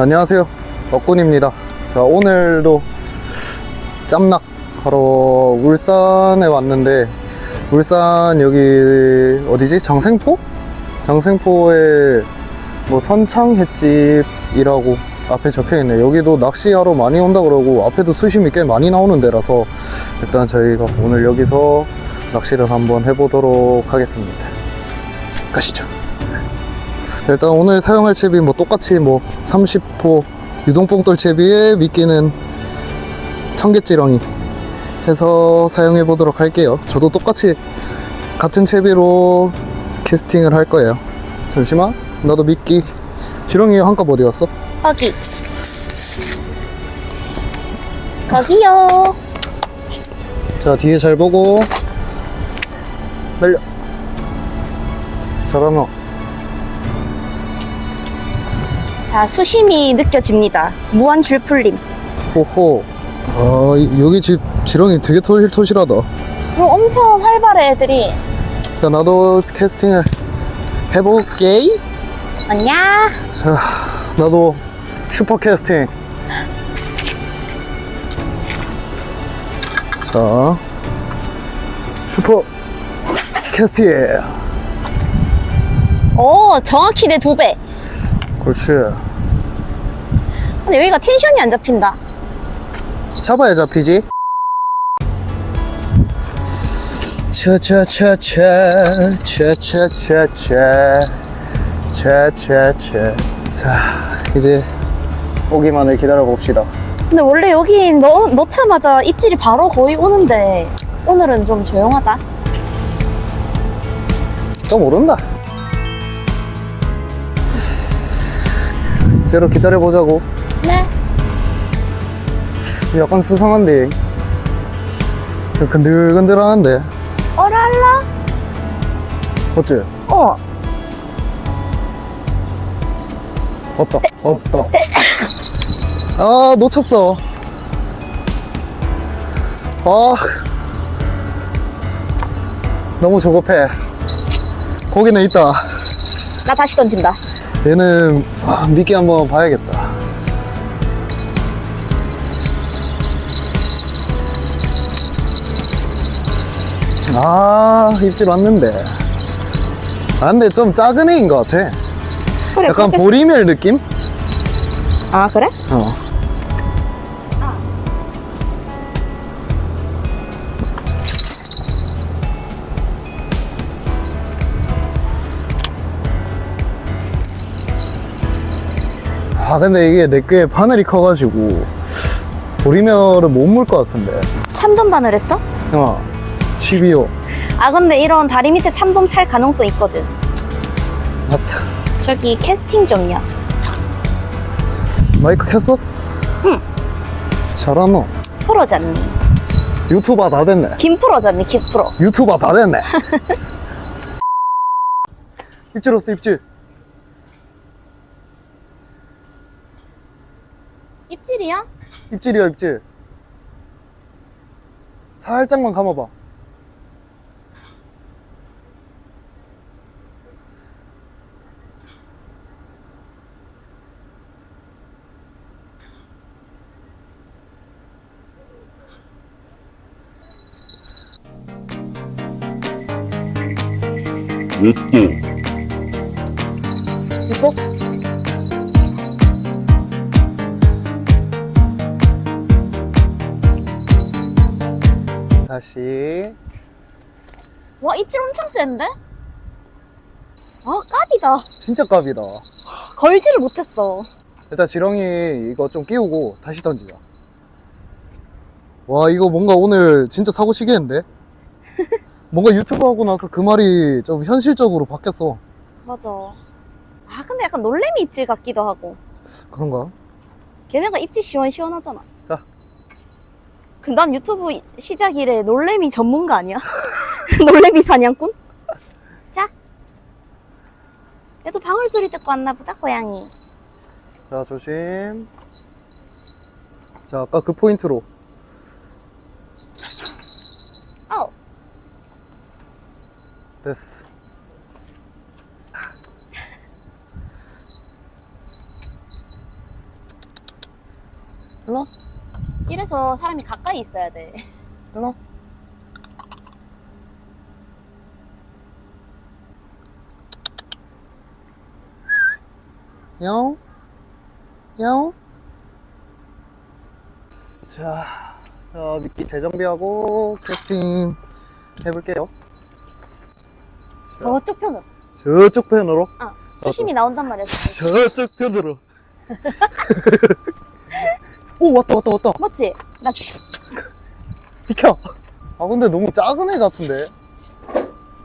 안녕하세요. 덕군입니다. 자, 오늘도 짬낙 하러 울산에 왔는데, 울산 여기 어디지? 장생포? 장생포에 뭐 선창 횟집이라고 앞에 적혀 있네. 여기도 낚시하러 많이 온다 그러고 앞에도 수심이 꽤 많이 나오는 데라서 일단 저희가 오늘 여기서 낚시를 한번 해보도록 하겠습니다. 가시죠. 일단 오늘 사용할 채비 뭐 똑같이 뭐 30호 유동뽕돌 채비에 미끼는 청개지렁이 해서 사용해 보도록 할게요. 저도 똑같이 같은 채비로 캐스팅을 할 거예요. 잠시만, 나도 미끼. 지렁이 한갑 어디 갔어? 거기. 거기요. 자, 뒤에 잘 보고. 날려. 잘하노. 자, 수심이 느껴집니다. 무한 줄 풀림. 호호. 아, 이- 여기 집 지렁이 되게 토실토실하다. 그럼 엄청 활발해, 애들이. 자, 나도 캐스팅을 해볼게. 아냐? 자, 나도 슈퍼 캐스팅. 자, 슈퍼 캐스팅. 오, 정확히 내 두 배. 그렇지. 근데 여기가 텐션이 안 잡힌다. 잡아야 잡히지. 차차차차 차차차차 차차차 자 이제 오기만을 기다려 봅시다. 근데 원래 여기 넣, 넣자마자 입질이 바로 거의 오는데 오늘은 좀 조용하다. 또 모른다. 대로 기다려 보자고. 네. 약간 수상한데. 근들근들하는데. 어랄라? 어째? 어. 없다. 없다. 아, 놓쳤어. 아. 너무 조급해. 거기는 있다. 나 다시 던진다. 얘는 아, 미끼 한번 봐야겠다. 아, 입질 왔는데. 아, 근데 좀 작은 애인 것 같아. 그래, 약간 보리멸 느낌? 아, 그래? 어. 아 근데 이게 내꽤 바늘이 커가지고 보리멸은 못 물 것 같은데 참돔 바늘 했어? 어 12호 아, 근데 이런 다리 밑에 참돔 살 가능성 있거든. 맞다 저기 캐스팅 중이야. 마이크 켰어? 응 잘하노 프로잖니. 유튜버 다 됐네 김프로잖니, 김프로. 유튜버 다 됐네 입질 왔어 입질 입질이야? 입질이야 입질 살짝만 감아봐 있어? 다시 와, 입질 엄청 센데? 아, 까비다. 진짜 깝이다 걸지를 못했어. 일단 지렁이 이거 좀 끼우고 다시 던지자 와 이거 뭔가 오늘 진짜 사고 치겠는데? 뭔가 유튜브 하고 나서 그 말이 좀 현실적으로 바뀌었어 맞아. 아, 근데 약간 놀래미 입질 같기도 하고. 그런가? 걔네가 입질 시원시원하잖아. 자. 그난 유튜브 이- 시작 이래 놀래미 전문가 아니야? 놀래미 사냥꾼? 자. 얘도 방울 소리 듣고 왔나 보다, 고양이. 자 조심 자 아까 그 포인트로 어. 됐어 일로 와. 이래서 사람이 가까이 있어야 돼. 일로 와. 야옹 야옹 자, 어, 미끼 재정비하고 캐스팅 해볼게요 저쪽 편으로. 저쪽 편으로 아, 수심이 나온단 말이야. 저쪽 편으로 오 왔다 왔다 왔다 맞지? 나 비켜 아 근데 너무 작은 애 같은데 야,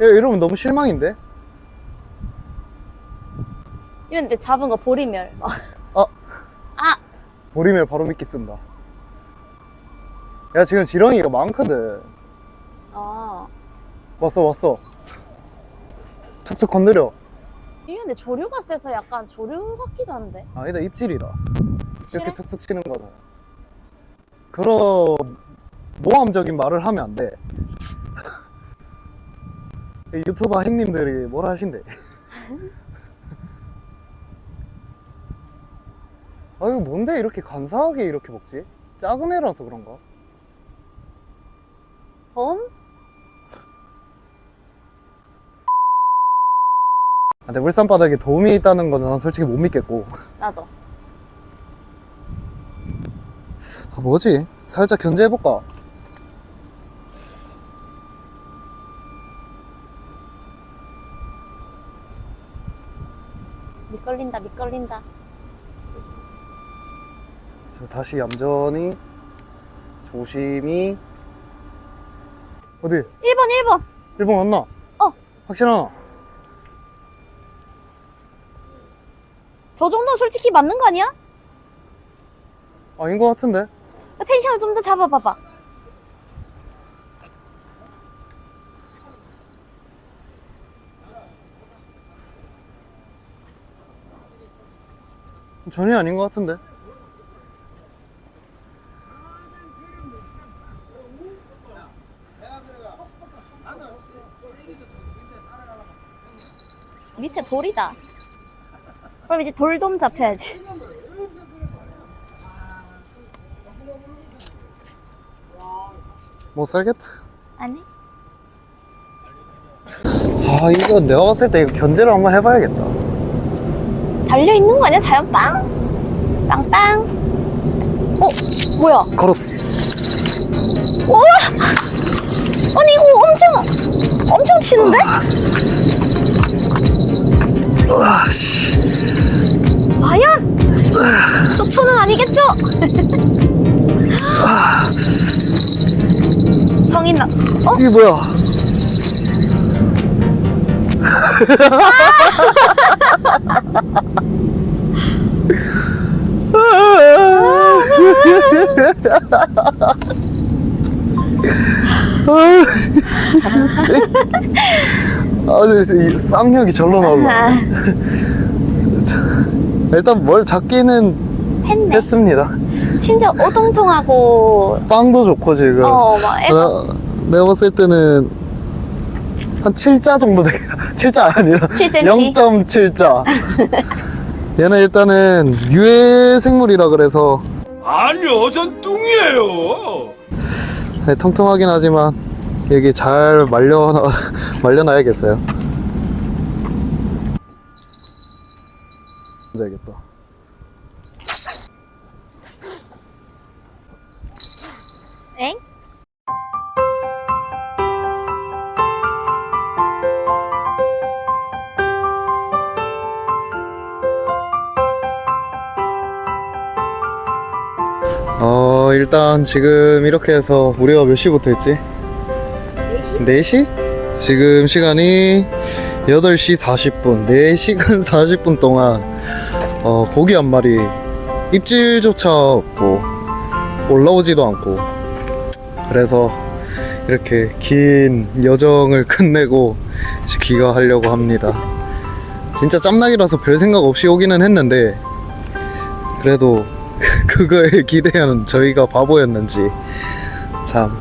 이러면 너무 실망인데 이런데 잡은 거 보리멸. 막. 아 아, 보리멸 바로 미끼 쓴다 야 지금 지렁이가 많거든 아. 왔어 왔어 툭툭 건드려 이게 근데 조류가 세서 약간 조류 같기도 한데. 아니다 입질이라 이렇게? 툭툭 치는 거다 그런 모함적인 말을 하면 안 돼 유튜버 행님들이 뭐라 하신대 아 이거 뭔데 이렇게 간사하게 이렇게 먹지? 작은 애라서 그런가? 범? 아, 근데 물산 바닥에 도움이 있다는 건난 솔직히 못 믿겠고 나도. 아 뭐지? 살짝 견제해볼까? 미끌린다, 미끌린다. 그래서 다시 얌전히 조심히 어디? 1번, 1번. 일본 왔나? 어. 확실하나? 저 정도는 솔직히 맞는 거 아니야? 아닌 것 같은데? 텐션을 좀 더 잡아봐봐. 전혀 아닌 것 같은데? 밑에 돌이다. 그럼 이제 돌돔 잡혀야지. 못 살겠다. 아니? 아 이거 내가 봤을 때 이거 견제를 한번 해봐야겠다. 달려 있는 거 아니야? 자연 빵? 빵빵. 어? 뭐야? 걸었어. 와! 아니, 이거 엄청, 엄청 치는데? 으아, 씨. 과연? 속초는 아니겠죠? 성인 나, 어? 이게 뭐야? 아, 근데 이 쌍욕이 절로 나올라. 아, 일단 뭘 잡기는 했네. 했습니다. 심지어 오동통하고, 빵도 좋고 지금. 어, 막 애가 나, 내가 봤을 때는 한 7자 정도 돼. 7자 아니라 7cm? 0.7자. 얘는 일단은 유해 생물이라 그래서 아니요, 전 뚱이에요. 네, 통통하긴 하지만 여기 잘 말려 말려놔야겠어요. 앉아야겠다. 어 일단 지금 이렇게 해서 우리가 몇 시부터 했지? 4시? 4시? 지금 시간이 8시 40분 4시간 40분 동안 어, 고기 한 마리 입질조차 없고 올라오지도 않고 그래서 이렇게 긴 여정을 끝내고 이제 귀가하려고 합니다 진짜 짬나기라서 별 생각 없이 오기는 했는데 그래도 그거에 기대하는 저희가 바보였는지 참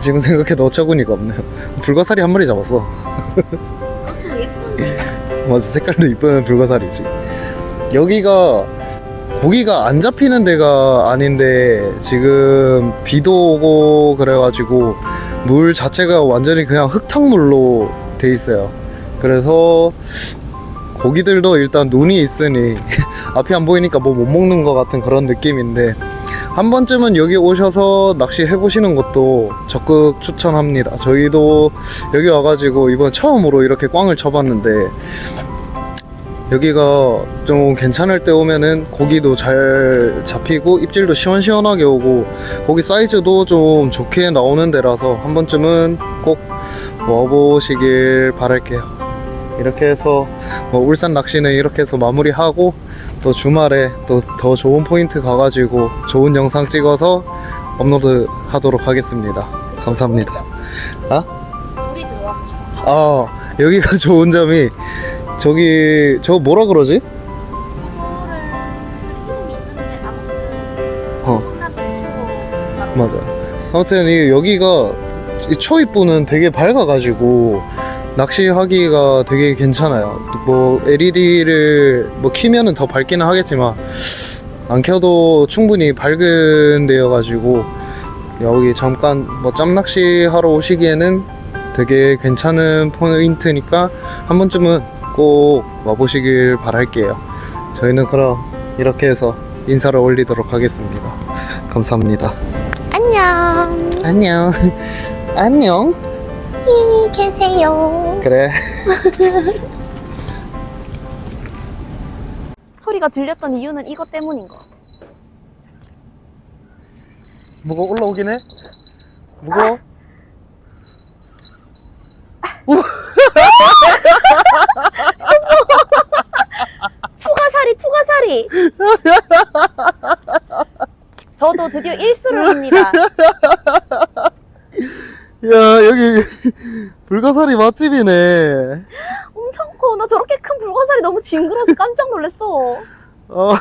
지금 생각해도 어처구니가 없네요. 불가사리 한 마리 잡았어. 맞아, 색깔도 이쁜 불가사리지. 여기가 고기가 안 잡히는 데가 아닌데 지금 비도 오고 그래가지고 물 자체가 완전히 그냥 흙탕물로 돼 있어요. 그래서 고기들도 일단 눈이 있으니 앞이 안 보이니까 뭐 못 먹는 것 같은 그런 느낌인데 한 번쯤은 여기 오셔서 낚시 해보시는 것도 적극 추천합니다. 저희도 여기 와가지고 이번 처음으로 이렇게 꽝을 쳐봤는데 여기가 좀 괜찮을 때 오면은 고기도 잘 잡히고 입질도 시원시원하게 오고 고기 사이즈도 좀 좋게 나오는 데라서 한 번쯤은 꼭 와보시길 바랄게요. 이렇게 해서 뭐 울산 낚시는 이렇게 해서 마무리하고 또 주말에 또 더 좋은 포인트 가가지고 좋은 영상 찍어서 업로드 하도록 하겠습니다. 감사합니다. 불이 들어와서 좋아. 아 여기가 좋은 점이 저기 저 뭐라 그러지? 서로를 이름이 있는데 아무튼 어. 엄청난 빛으로 맞아. 아무튼 이 여기가 이 초입부는 되게 밝아가지고 낚시하기가 되게 괜찮아요. 뭐 LED를 뭐 키면은 더 밝기는 하겠지만 안 켜도 충분히 밝은 데여가지고 여기 잠깐 뭐 짬낚시 하러 오시기에는 되게 괜찮은 포인트니까 한 번쯤은 꼭 와보시길 바랄게요. 저희는 그럼 이렇게 해서 인사를 올리도록 하겠습니다. 감사합니다. 안녕. 안녕. 안녕. 안녕히 계세요. 그래. 소리가 들렸던 이유는 이것 때문인 것 같아. 뭐가 올라오긴 해? 무거워? 투가사리, 투가사리. 저도 드디어 일수를 합니다. 야, 여기 불가사리 맛집이네. 엄청 커. 나 저렇게 큰 불가사리 징그러서 깜짝 놀랐어. 어.